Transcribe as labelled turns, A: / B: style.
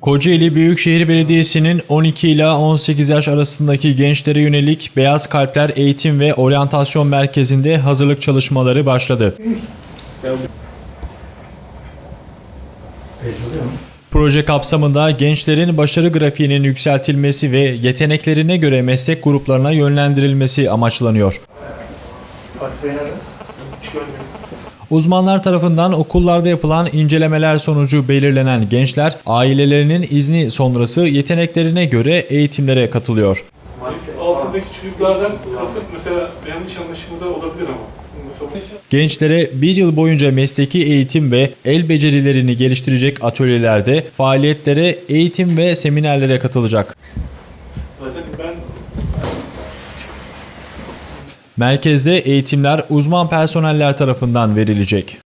A: Kocaeli Büyükşehir Belediyesi'nin 12 ila 18 yaş arasındaki gençlere yönelik Beyaz Kalpler Eğitim ve Oryantasyon Merkezi'nde hazırlık çalışmaları başladı. Proje kapsamında gençlerin başarı grafiğinin yükseltilmesi ve yeteneklerine göre meslek gruplarına yönlendirilmesi amaçlanıyor. Uzmanlar tarafından okullarda yapılan incelemeler sonucu belirlenen gençler ailelerinin izni sonrası yeteneklerine göre eğitimlere katılıyor.
B: Altındaki çocuklardan kasıt mesela yanlış anlaşılma da olabilir ama.
A: Gençlere bir yıl boyunca mesleki eğitim ve el becerilerini geliştirecek atölyelerde, faaliyetlere, eğitim ve seminerlere katılacak.
B: zaten ben
A: Merkezde eğitimler uzman personeller tarafından verilecek.